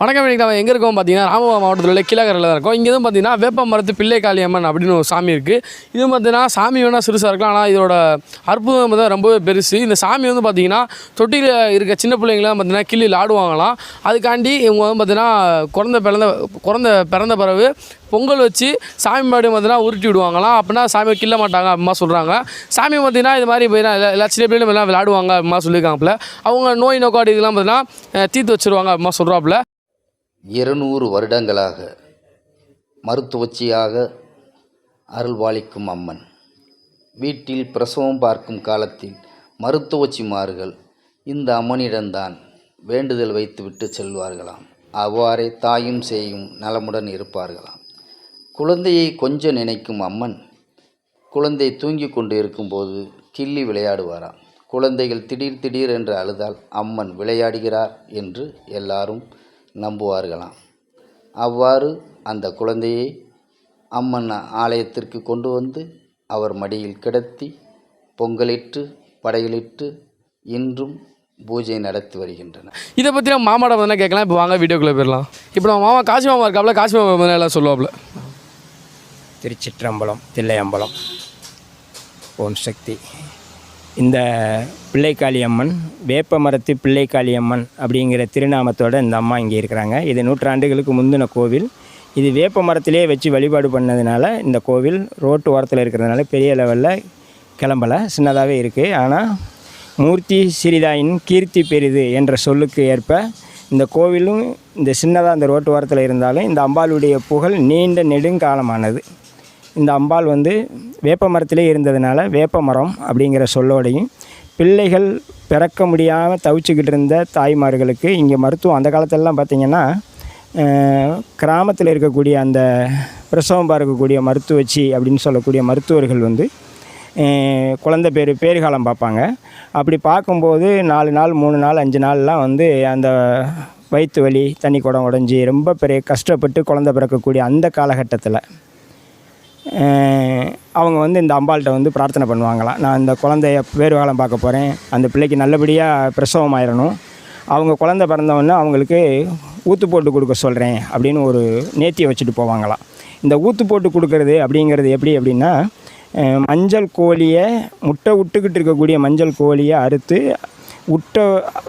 வணக்கம் இன்னைக்கு நம்ம எங்கே இருக்கோம் பார்த்தீங்கன்னா ராமபுரம் மாவட்டத்தில் உள்ள கீழகரில் தான் இருக்கோம். இங்கே தான் பார்த்தீங்கன்னா வேப்ப மரத்து பிள்ளை காளியம்மன் அப்படின்னு ஒரு சாமி இருக்குது இது பார்த்தீங்கன்னா சாமி வேணால் சிறுசாக இருக்கலாம். ஆனால் இதோட அற்புதம் தான் ரொம்பவே பெருசு. இந்த சாமி வந்து பார்த்தீங்கன்னா தொட்டியில் இருக்க சின்ன பிள்ளைங்களாம் பார்த்தீங்கன்னா கிள்ளியில் ஆடுவாங்களாம். அதுக்காண்டி இவங்க வந்து பார்த்தீங்கன்னா குழந்த பிறந்த குழந்த பிறந்த பிறகு பொங்கல் வச்சு சாமி மாடு பார்த்தீங்கன்னா உருட்டி விடுவாங்களாம். அப்படின்னா சாமியை கிள்ள மாட்டாங்க அப்படிமா சொல்கிறாங்க சாமி பார்த்தீங்கன்னா இது மாதிரி போய் எல்லா சின்ன பிள்ளைகளும் எல்லாம் விளையாடுவாங்க அப்படிமா சொல்லியிருக்காங்கப்பில் அவங்க நோய் நோக்காடு இதெல்லாம் பார்த்தீங்கன்னா தீர்த்து வச்சிருவாங்க அப்படிமா சொல்கிறாப்புல இருநூறு வருடங்களாக மருத்துவச்சியாக அருள்பாலிக்கும் அம்மன். வீட்டில் பிரசவம் பார்க்கும் காலத்தில் மருத்துவச்சிமார்கள் இந்த அம்மனிடம்தான் வேண்டுதல் வைத்துவிட்டு செல்வார்களாம். அவ்வாறே தாயும் செய்யும் நலமுடன் இருப்பார்களாம். குழந்தையை கொஞ்சம் நினைக்கும் அம்மன் குழந்தை தூங்கி கொண்டு இருக்கும்போது கிள்ளி விளையாடுவாராம். குழந்தைகள் திடீர் திடீர் என்று அழுதால் அம்மன் விளையாடுகிறார் என்று எல்லாரும் நம்புவார்களாம். அவ்வாறு அந்த குழந்தையை அம்மன் ஆலயத்திற்கு கொண்டு வந்து அவர் மடியில் கிடத்தி பொங்கலிட்டு படையலிட்டு இன்றும் பூஜை நடத்தி வருகின்றனர். இதை பற்றி நம்ம மாமாட்ட வந்து கேட்கலாம். இப்போ வாங்க வீடியோக்குள்ளே போயிடலாம். இப்போ நம்ம மாமா காசி மாமா இருக்காப்புல காசி மாமா வந்து எல்லாம் சொல்லுவாப்புல திருச்சிற்றம்பலம் தில்லையம்பலம் ஓம் சக்தி. இந்த பிள்ளைக்காளி அம்மன் வேப்ப மரத்து பிள்ளைக்காளி அம்மன் அப்படிங்கிற திருநாமத்தோடு இந்த அம்மா இங்கே இருக்கிறாங்க. இது நூற்றாண்டுகளுக்கு முந்தின கோவில். இது வேப்ப மரத்திலே வச்சு வழிபாடு பண்ணதுனால இந்த கோவில் ரோட்டு ஓரத்தில் இருக்கிறதுனால பெரிய லெவலில் கிளம்பலை. சின்னதாகவே இருக்குது ஆனால் மூர்த்தி சிறிதாயின் கீர்த்தி பெரிது என்ற சொல்லுக்கு ஏற்ப இந்த கோவிலும் இந்த சின்னதாக அந்த ரோட்டு ஓரத்தில் இருந்தாலும் இந்த அம்பாளுடைய புகழ் நீண்ட நெடுங்காலமானது. இந்த அம்பாள் வந்து வேப்ப மரத்திலே இருந்ததுனால வேப்ப மரம் அப்படிங்கிற சொல்லோடையும் பிள்ளைகள் பிறக்க முடியாமல் தவிச்சுக்கிட்டு இருந்த தாய்மார்களுக்கு இங்கே மருத்துவம் அந்த காலத்திலலாம் பார்த்திங்கன்னா கிராமத்தில் இருக்கக்கூடிய அந்த பிரசவம் பார்க்கக்கூடிய மருத்துவச்சி அப்படின்னு சொல்லக்கூடிய மருத்துவர்கள் வந்து குழந்த குழந்தை பேர் பேறுகாலம் பார்ப்பாங்க. அப்படி பார்க்கும்போது நாலு நாள் மூணு நாள் அஞ்சு நாள்லாம் வந்து அந்த வயிற்று வலி தண்ணி குடம் உடஞ்சி ரொம்ப பெரிய கஷ்டப்பட்டு குழந்தை பிறக்கக்கூடிய அந்த காலகட்டத்தில். அவங்க வந்து இந்த அம்பாள்கிட்ட வந்து பிரார்த்தனை பண்ணுவாங்களாம் நான் இந்த குழந்தைய வேறு காலம் பார்க்க போகிறேன் அந்த பிள்ளைக்கு நல்லபடியாக பிரசவம் ஆயிடணும் அவங்க குழந்தை பிறந்தவொடனே அவங்களுக்கு ஊத்து போட்டு கொடுக்க சொல்கிறேன் அப்படின்னு ஒரு நேத்தியை வச்சுட்டு போவாங்களாம் இந்த ஊத்து போட்டு கொடுக்கறது அப்படிங்கிறது எப்படி அப்படின்னா மஞ்சள் கோழியை முட்டை விட்டுக்கிட்டு இருக்கக்கூடிய மஞ்சள் கோழியை அறுத்து விட்ட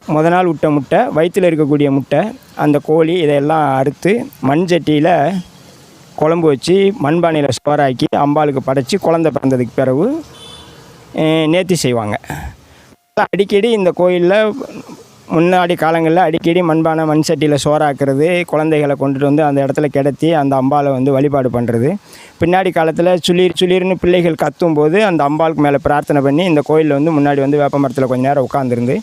முத நாள் விட்ட முட்டை வயிற்றில் இருக்கக்கூடிய முட்டை அந்த கோழி இதையெல்லாம் அறுத்து மண் சட்டியில் குழம்பு வச்சு மண்பானையில் சோறாக்கி அம்பாளுக்கு படைச்சி குழந்தை பிறந்ததுக்கு பிறகு நேர்த்தி செய்வாங்க. அடிக்கடி இந்த கோயிலில் முன்னாடி காலங்களில் அடிக்கடி மண்பானை மண் சட்டியில் சோறாக்குறது குழந்தைகளை கொண்டுட்டு வந்து அந்த இடத்துல கிடத்தி அந்த அம்பாளை வந்து வழிபாடு பண்ணுறது பின்னாடி காலத்தில் சுளிர் சுளிர்னு பிள்ளைகள் கத்தும் போது அந்த அம்பாளுக்கு மேலே பிரார்த்தனை பண்ணி இந்த கோயிலில் வந்து முன்னாடி வந்து வேப்ப மரத்தில் கொஞ்சம் நேரம் உட்காந்துருந்து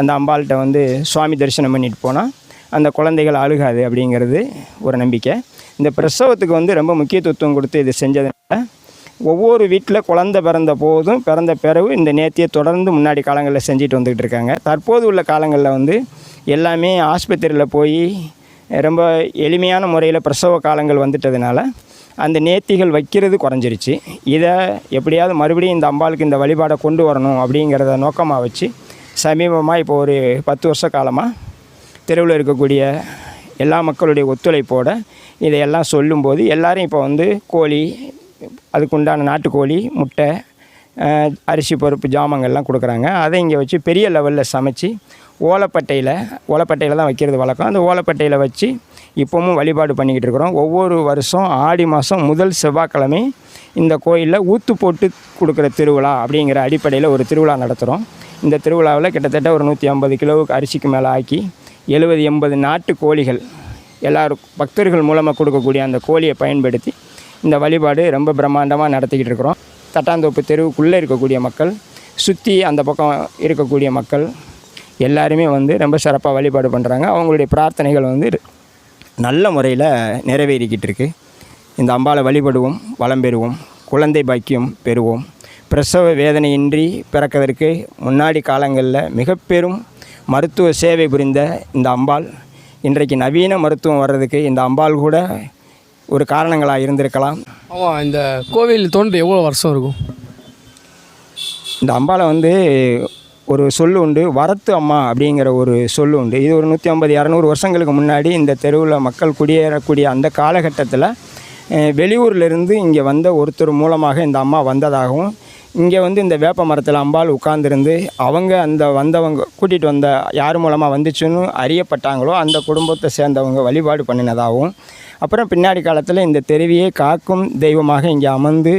அந்த அம்பாள்கிட்ட வந்து சுவாமி தரிசனம் பண்ணிட்டு போனால் அந்த குழந்தைகள் அழுகாது அப்படிங்கிறது ஒரு நம்பிக்கை. இந்த பிரசவத்துக்கு வந்து ரொம்ப முக்கியத்துவம் கொடுத்து இது செஞ்சதுனால ஒவ்வொரு வீட்டில் குழந்த பிறந்த போதும் பிறந்த பிறகு இந்த நேர்த்தியை தொடர்ந்து முன்னாடி காலங்களில் செஞ்சுட்டு வந்துக்கிட்டு இருக்காங்க. தற்போது உள்ள காலங்களில் வந்து எல்லாமே ஆஸ்பத்திரியில் போய் ரொம்ப எளிமையான முறையில் பிரசவ காலங்கள் வந்துட்டதுனால அந்த நேர்த்திகள் வைக்கிறது குறைஞ்சிருச்சு. இதை எப்படியாவது மறுபடியும் இந்த அம்பாளுக்கு இந்த வழிபாடை கொண்டு வரணும் அப்படிங்கிறத நோக்கமாக வச்சு சமீபமாக இப்போ ஒரு பத்து வருஷ காலமாக தெருவில் இருக்கக்கூடிய எல்லா மக்களுடைய ஒத்துழைப்போட இதையெல்லாம் சொல்லும்போது எல்லோரும் இப்போ வந்து கோழி அதுக்குண்டான நாட்டுக்கோழி முட்டை அரிசி பருப்பு ஜாமங்கள்லாம் கொடுக்குறாங்க. அதை இங்கே வச்சு பெரிய லெவலில் சமைச்சு ஓலப்பட்டையில் ஓலப்பட்டையில் தான் வைக்கிறது வழக்கம். அந்த ஓலப்பட்டையில் வச்சு இப்போவும் வழிபாடு பண்ணிக்கிட்டு இருக்கிறோம். ஒவ்வொரு வருஷம் ஆடி மாதம் முதல் செவ்வாய்க்கிழமை இந்த கோயிலில் ஊத்து போட்டு கொடுக்குற திருவிழா அப்படிங்கிற அடிப்படையில் ஒரு திருவிழா நடத்துகிறோம் இந்த திருவிழாவில் கிட்டத்தட்ட ஒரு நூற்றி ஐம்பது கிலோவுக்கு அரிசிக்கு மேலே ஆக்கி எழுபது எண்பது நாட்டு கோழிகள் எல்லாரும் பக்தர்கள் மூலமாக கொடுக்கக்கூடிய அந்த கோழியை பயன்படுத்தி இந்த வழிபாடு ரொம்ப பிரம்மாண்டமாக நடத்திக்கிட்டு இருக்கிறோம். தட்டாந்தோப்பு தெருவுக்குள்ளே இருக்கக்கூடிய மக்கள் சுற்றி அந்த பக்கம் இருக்கக்கூடிய மக்கள் எல்லாருமே வந்து ரொம்ப சிறப்பாக வழிபாடு பண்ணுறாங்க அவங்களுடைய பிரார்த்தனைகள் வந்து நல்ல முறையில் நிறைவேறிக்கிட்டு இருக்கு. இந்த அம்பாளை வழிபடுவோம் வளம் பெறுவோம் குழந்தை பாக்கியம் பெறுவோம். பிரசவ வேதனையின்றி பிறக்கதற்கு முன்னாடி காலங்களில் மிக பெரும் மருத்துவ சேவை புரிந்த இந்த அம்பாள் இன்றைக்கு நவீன மருத்துவம் வர்றதுக்கு இந்த அம்பாள் கூட ஒரு காரணங்களாக இருந்திருக்கலாம். ஆமாம் இந்த கோவில் தோன்றி எவ்வளோ வருஷம் இருக்கும்? இந்த அம்பாளை வந்து ஒரு சொல்லு உண்டு வரத்து அம்மா அப்படிங்கிற ஒரு சொல்லு உண்டு. இது ஒரு நூற்றி ஐம்பது இரநூறு வருஷங்களுக்கு முன்னாடி இந்த தெருவில் மக்கள் குடியேறக்கூடிய அந்த காலகட்டத்தில் வெளியூர்லேருந்து இங்கே வந்த ஒருத்தர் மூலமாக இந்த அம்மா வந்ததாகவும் இங்கே வந்து இந்த வேப்ப மரத்தில் அம்பாள் உட்கார்ந்துருந்து அவங்க அந்த வந்தவங்க கூட்டிகிட்டு வந்த யார் மூலமாக வந்துச்சுன்னு அறியப்பட்டாங்களோ அந்த குடும்பத்தை சேர்ந்தவங்க வழிபாடு பண்ணினதாகவும் அப்புறம் பின்னாடி காலத்தில் இந்த தெருவியை காக்கும் தெய்வமாக இங்கே அமர்ந்து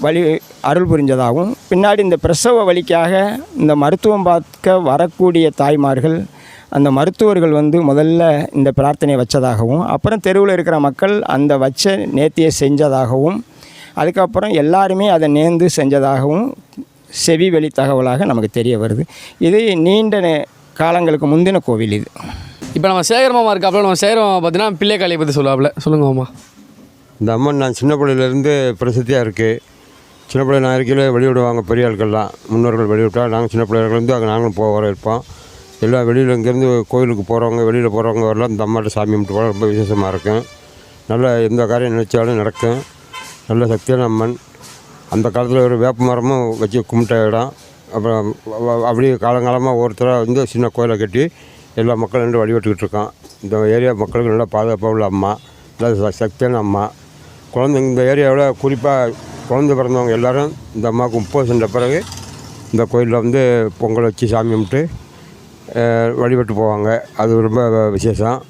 வழி அருள் புரிஞ்சதாகவும் பின்னாடி இந்த பிரசவ வழிக்காக இந்த மருத்துவம் பார்க்க வரக்கூடிய தாய்மார்கள் அந்த மருத்துவர்கள் வந்து முதல்ல இந்த பிரார்த்தனையை வச்சதாகவும் அப்புறம் தெருவில் இருக்கிற மக்கள் அந்த வச்ச நேர்த்தியை செஞ்சதாகவும் அதுக்கப்புறம் எல்லாருமே அதை நேர்ந்து செஞ்சதாகவும் செவி வெளி தகவலாக நமக்கு தெரிய வருது. இது நீண்ட நே- காலங்களுக்கு முந்தின கோவில் இது. இப்போ நம்ம சேகர் மாமா இருக்காப்புல நம்ம சேகர் மாமா பார்த்தீங்கன்னா பிள்ளைக்காளியை பற்றி சொல்லுவாப்புல. சொல்லுங்க மாமா. இந்த அம்மன் நான் சின்ன பிள்ளையிலேருந்து பிரசித்தியாக இருக்குது சின்ன பிள்ளை நான் இருக்கையில் வெளியிடுவாங்க பெரிய ஆட்கள்லாம் முன்னோர்கள் வெளியிட்டா நாங்கள் சின்ன பிள்ளைகள்லேருந்து அங்கே நாங்களும் போக வர இருப்போம். எல்லாம் வெளியில் இங்கேருந்து கோயிலுக்கு போகிறவங்க வெளியில் போகிறவங்க வரலாம். இந்த அம்மாட்ட சாமி கும்பிட்டு போக ரொம்ப விசேஷமாக இருக்கும். நல்ல எந்த காரியம் நினச்சாலும் நடக்கும். நல்ல சக்தியான அம்மன் அந்த காலத்தில் ஒரு வேப்ப மரமும் வச்சு கும்பிட்ட இடம். அப்புறம் அப்படியே காலங்காலமாக ஒருத்தராக வந்து சின்ன கோயிலை கட்டி எல்லா மக்களும் நின்று வழிபட்டுக்கிட்டு இருக்கோம் இந்த ஏரியா மக்களுக்கு நல்லா பாதுகாப்பாக உள்ள அம்மா. நல்ல ச- சக்தியான அம்மா. குழந்தை இந்த ஏரியாவில் குறிப்பாக குழந்தை பிறந்தவங்க எல்லாரும் இந்த அம்மாவுக்கு முப்பது சென்ற பிறகு இந்த கோயிலில் வந்து பொங்கல் வச்சு சாமி கும்பிட்டு வழிபட்டு போவாங்க. அது ரொம்ப விசேஷம்.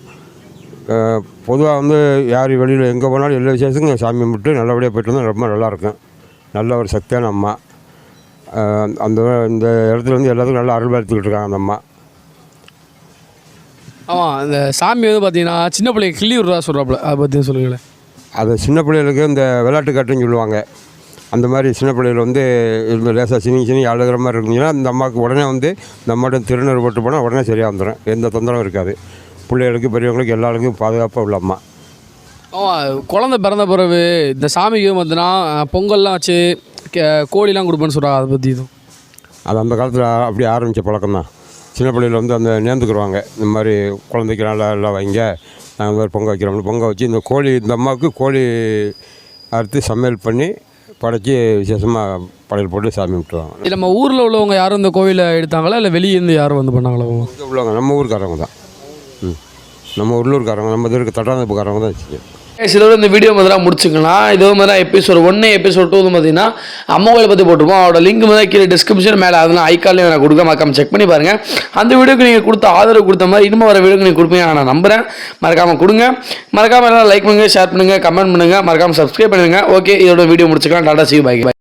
பொதுவாக வந்து யார் வெளியில் எங்கே போனாலும் எல்லா விசேஷத்துக்கும் சாமி கும்பிட்டு நல்லபடியாக போயிட்டு வந்தால் ரொம்ப நல்லாயிருக்கும் நல்ல ஒரு சக்தியான அம்மா. அந்த இந்த இடத்துல வந்து எல்லாத்துக்கும் நல்லா அருள் பார்த்துக்கிட்டு இருக்காங்க அந்த அம்மா. ஆமாம் இந்த சாமி வந்து பார்த்தீங்கன்னா சின்ன பிள்ளைங்க கிள்ளி விட்றா சொல்கிறாப்புல அதை பற்றி சொல்லுங்களேன். அது சின்ன பிள்ளைகளுக்கு இந்த விளையாட்டு காட்டுன்னு சொல்லுவாங்க. அந்த மாதிரி சின்ன பிள்ளைகள் வந்து இந்த லேசாக சினி சினி அழுகிற மாதிரி இருந்துச்சுன்னா இந்த அம்மாவுக்கு உடனே வந்து இந்த அம்மாட்ட திருநூறு போட்டு போனால் உடனே சரியாக வந்துடும் எந்த தொந்தரவும் இருக்காது. பிள்ளைகளுக்கு பெரியவங்களுக்கு எல்லாருக்கும் பாதுகாப்பாக உள்ள அம்மா. குழந்தை பிறந்த பிறகு இந்த சாமிக்கு பார்த்தீங்கன்னா பொங்கல்லாம் வச்சு கே- கோழிலாம் கொடுப்பேன்னு சொல்கிறாங்க அதை பற்றி இதுவும் அது அந்த காலத்தில் அப்படி ஆரம்பித்த பழக்கம் தான் சின்ன பிள்ளைகள் வந்து அந்த நேர்ந்துக்குருவாங்க. இந்த மாதிரி குழந்தைக்கு நல்லா எல்லாம் வைங்க நாங்கள் இந்த மாதிரி பொங்க வைக்கிறோம்னு பொங்க வச்சு இந்த கோழி இந்த அம்மாவுக்கு கோழி அறுத்து சமையல் பண்ணி படைச்சி விசேஷமாக படையல் போட்டு சாமி விட்டுருவாங்க இல்லை நம்ம ஊரில் உள்ளவங்க யாரும் இந்த கோவிலை எடுத்தாங்களா? இல்லை வெளியேருந்து யாரும் வந்து பண்ணாங்களா? உள்ளவங்க நம்ம ஊருக்காரவங்க தான். ம் நம்ம உள்ளூர்காரங்க நம்ம இதற்கு தட்டாந்தப்புக்காரங்க தான் சில இதோட இந்த வீடியோ மாதிரி முடிச்சுக்கலாம். இதே மாதிரி எபிசோட் ஒன்று எபிசோட் டூ வந்து பார்த்தீங்கன்னா அம்மா கோயிலை பற்றி போட்டிருப்போம். அவரோட லிங்க் மாதிரி கீழே டிஸ்கிரிப்ஷன் மேலே அதெல்லாம் ஐக்காலையும் நான் கொடுக்க மறக்காம செக் பண்ணி பாருங்கள் அந்த வீடியோக்கு நீங்கள் கொடுத்த ஆதரவு கொடுத்த மாதிரி இன்னும் வர வீடியோக்கு நீங்கள் கொடுப்பீங்க நான் நம்புகிறேன் மறக்காமல் கொடுங்க. மறக்காமல் எல்லாம் லைக் பண்ணுங்கள் ஷேர் பண்ணுங்கள் கமெண்ட் பண்ணுங்கள் மறக்காமல் சப்ஸ்கிரைப் பண்ணுங்கள் ஓகே இதோட வீடியோ முடிச்சுக்கலாம். டாடா சி பாய்